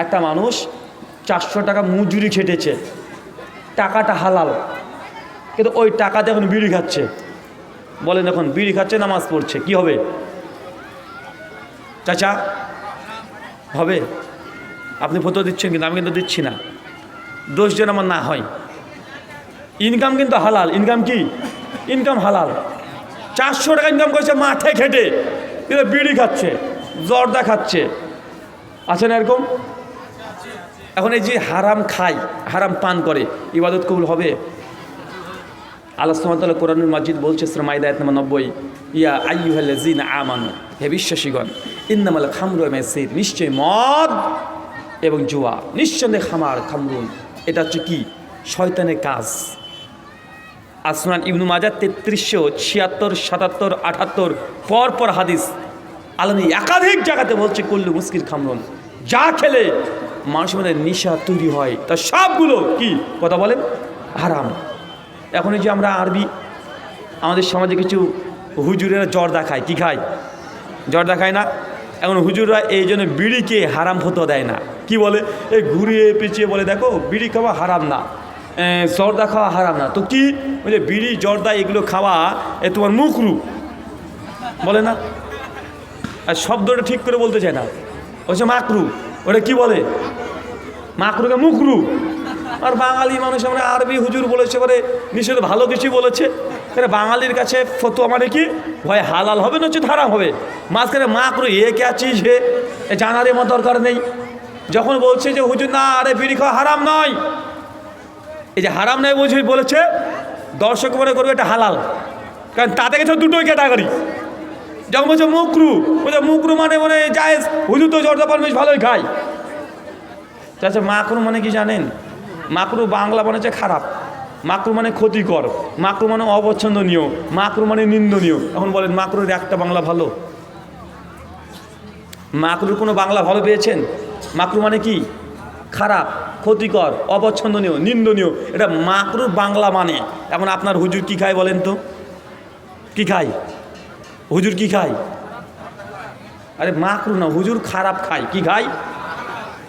একটা মানুষ চারশো টাকা মজুরি খেটেছে টাকাটা হালাল, কিন্তু ওই টাকাতে এখন বিড়ি খাচ্ছে। বলেন এখন, বিড়ি খাচ্ছে, নামাজ পড়ছে, কি হবে? চাচা, হবে? আপনি ফটো দিচ্ছেন কিন্তু আমি কিন্তু দিচ্ছি না। দোষ যেন আমার না হয়। ইনকাম কিন্তু হালাল, ইনকাম কি? ইনকাম হালাল। চারশো টাকা ইনকাম করেছে, মাঠে খেটে কিন্তু বিড়ি খাচ্ছে, জর্দা খাচ্ছে। আছে না এরকম? এখন এই যে হারাম খায়, হারাম পান করে, ইবাদত কবুল হবে? আল্লাহ সুমতাল্লাহ কোরআনুল মাজিদ বলছে শ্রমাইদা নম্বর নব্বই, ইয়া আইয়ুহাল্লাজিন আমানু, হে বিশ্বাসীগণ, ইন্নামাল খামরু মেসিদ নিশ্চয় মদ এবং জুয়া, নিঃসন্দেহে খামার, খামরুন, এটা হচ্ছে কি? শয়তানের কাজ। আসমান ইবনু মাজার তেত্রিশশো ছিয়াত্তর, সাতাত্তর, আটাত্তর, পর পর হাদিস, আলমী একাধিক জায়গাতে বলছে, কল্লু মুস্কির খামরুন, যা খেলে মানুষের মধ্যে নিশা তৈরি হয়। তা সবগুলো কি? কথা বলেন। হারাম। এখন যে আমরা আরবি, আমাদের সমাজে কিছু হুজুরেরা জর্দা খায়। কি খায়? জর্দা খায় না। এখন হুজুররা এই জন্য বিড়িকে হারাম হতে দেয় না। কি বলে? এই ঘুরিয়ে পেঁচিয়ে বলে, দেখো, বিড়ি খাওয়া হারাম না। জর্দা খাওয়া হারাম না। তো কি? বলে, বিড়ি, জর্দা এগুলো খাওয়া এ তোমার মুখরু। বলে না। আর শব্দটা ঠিক করে বলতে চায় না। হচ্ছে মাকরু। ওটা কি বলে? মাকরুকে মুখরু। আর বাঙালি মানুষ আমরা আরবি হুজুর বলেছে পরে নিষেধ ভালো কিছু বলেছে। এখানে বাঙালির কাছে ফতুয়া মানে কি? হয় হালাল হবে না হচ্ছে হারাম হবে? মাঝখানে মাকরু এ কে আছিস হে? জানার এমন দরকার নেই। যখন বলছে যে, হুজুর, না, আরে বিড়ি খাওয়া হারাম নয়। এই যে হারাম নয় বুঝে বলেছে, দর্শক মনে করবে এটা হালাল। কারণ তাতে গেছে দুটোই ক্যাটাগরি যখন বলছে মুকরু বলছে মুকরু মানে মানে জায়েজ, হুজুর তো জর্দা পান বেশ ভালোই খায়। আচ্ছা মাকরু মানে কি জানেন? মাকরু বাংলা মানে হচ্ছে খারাপ মাকরু মানে ক্ষতিকর মাকরু মানে অপছন্দনীয় মাকরু মানে নিন্দনীয়। এখন বলেন মাকরুর একটা বাংলা ভালো? মাকরুর কোনো বাংলা ভালো পেয়েছেন? মাকরু মানে কি? খারাপ, ক্ষতিকর অপছন্দনীয় নিন্দনীয়। এটা মাকরুর বাংলা মানে। এখন আপনার হুজুর কি খায় বলেন তো? কি খায়? হুজুর কি খায়? আরে মাকরু না, হুজুর খারাপ খায়। কি খায়?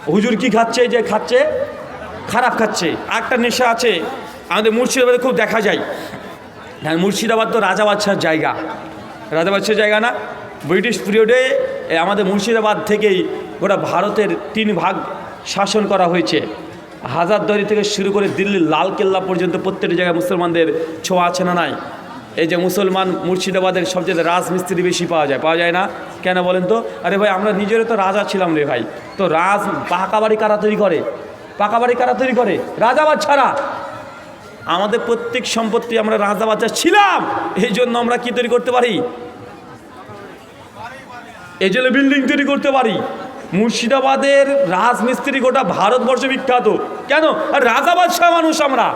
হুজুর কি খাচ্ছে? যে খাচ্ছে, খারাপ খাচ্ছে। একটা নেশা আছে, আমাদের মুর্শিদাবাদে খুব দেখা যায়। হ্যাঁ মুর্শিদাবাদ তো রাজা বাদশার জায়গা। রাজা বাদশার জায়গা না? ব্রিটিশ পিরিয়ডে আমাদের মুর্শিদাবাদ থেকেই গোটা ভারতের তিন ভাগ শাসন করা হয়েছে। হাজারদুয়ারি থেকে শুরু করে দিল্লির লাল কেল্লা পর্যন্ত প্রত্যেকটি জায়গায় মুসলমানদের ছোঁয়া আছে না নাই? এই যে মুসলমান মুর্শিদাবাদের সবচেয়ে রাজমিস্ত্রি বেশি পাওয়া যায় পাওয়া যায় না? কেন বলেন তো? আরে ভাই, আমরা নিজেরও তো রাজা ছিলাম রে ভাই। তো রাজ পাকা বাড়ি কারা তৈরি করে? পাকা বাড়ি কারা তৈরি করে? রাজাবাদ ছাড়া আমাদের প্রত্যেক সম্পত্তি আমরা রাজা বাচ্চা ছিলাম। এই জন্য আমরা কি তৈরি করতে পারি? এই জন্য বিল্ডিং তৈরি করতে পারি। মুর্শিদাবাদের রাজমিস্ত্রি গোটা ভারতবর্ষে বিখ্যাত। কেন? আর রাজা বাদশাহ মানুষ আমরা।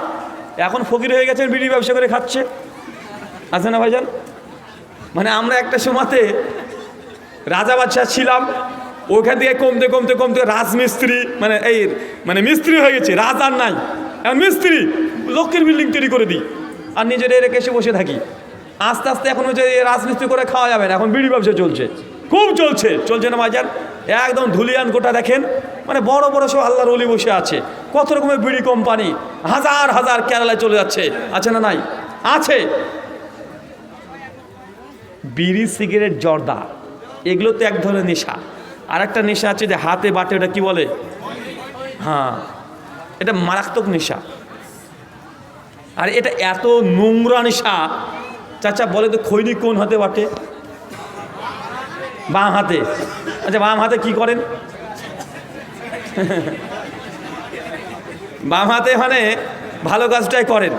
এখন ফকির হয়ে গেছেন, বিড়ি ব্যবসা করে খাচ্ছে। আছে না ভাইজান? মানে আমরা একটা সময়তে রাজা বাদশাহ ছিলাম ওখান থেকে কমতে কমতে কমতে রাজমিস্ত্রি মানে এই মানে মিস্ত্রি হয়ে গেছে, রাজ আর নাই। এখন মিস্ত্রি লক্ষ্যের বিল্ডিং তৈরি করে দিই, আর নিজের রেখে এসে বসে থাকি। আস্তে আস্তে এখন এই রাজমিস্ত্রি করে খাওয়া যাবে না, এখন বিড়ি ব্যবসা চলছে। খুব চলছে চলছে না বাজার একদম ধুলিয়ান গোটা দেখেন মানে বড় বড় সব আল্লাহর অলি বসে আছে। কত রকমের বিড়ি কোম্পানি, হাজার হাজার কেরালায় চলে যাচ্ছে, আছে না নাই? আছে। বিড়ি, সিগারেট, জর্দা। এগুলো তো এক ধরনের নেশা। আর একটা নেশা আছে যে হাতে বাটে, ওটা কি বলে? হ্যাঁ এটা মারাত্মক নেশা। আর এটা এত নোংরা নেশা, চাচা বলে তো খৈনি কোন হাতে বাটে? বাম হাতে। আচ্ছা বাম হাতে কি করেন? বাম হাতে মানে ভালো কাজটাই করেন।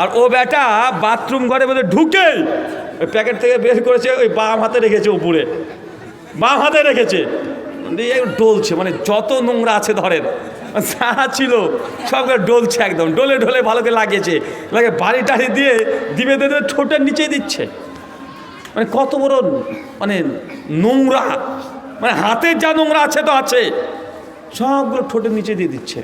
আর ও বেটা বাথরুম ঘরে মধ্যে ঢুকে প্যাকেট থেকে বের করেছে, ওই বাম হাতে রেখেছে উপরে। বাম হাতে রেখেছে। দিয়ে একটু ডলছে মানে যত নোংরা আছে ধরেন, যা ছিল সবগুলো ডলছে একদম, ডলে ডলে ভালো করে লাগিয়েছে। লাগে বাড়ি টাড়ি দিয়ে দিবে দিয়ে ঠোঁটের নিচেই দিচ্ছে। মানে কত বড় মানে নোংরা মানে হাতের যা নোংরা আছে তো আছে, সবগুলো ঠোঁটের নিচে দিয়ে দিচ্ছে।